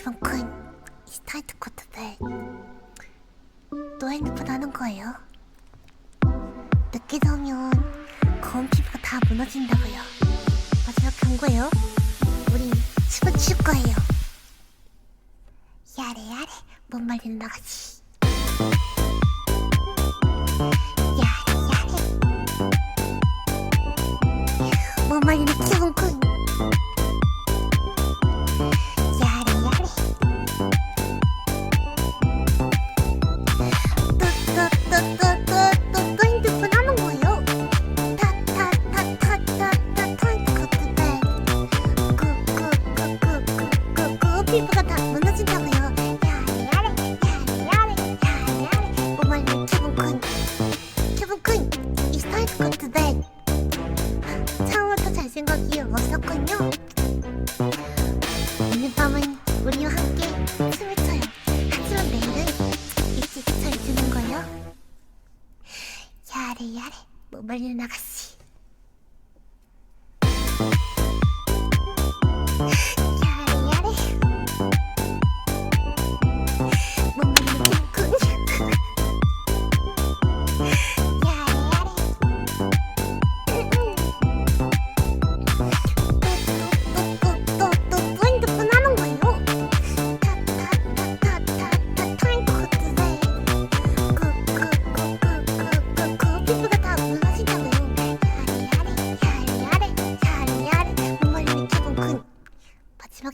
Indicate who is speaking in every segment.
Speaker 1: 기분 큰 스타이트 코트백 또 핸드폰 하는 거예요? 늦게 자면 거운 피부가 다 무너진다고요. 마지막 경고예요? 우리 춤을 출 거예요. 야래 야래 못 말리는 나가지 피부가 다 무너진다고요 야래 야래 못 말리는 기분 큰 기분 큰이 스타일 코트백 처음부터 잘 생각이 없었군요 오늘 밤은 우리와 함께 춤을 춰요. 하지만 내일은 일찍 잘 주는 거요. 못 말리는 아가씨.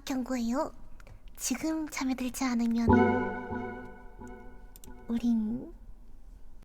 Speaker 1: 경고예요. 지금 잠에 들지 않으면 우린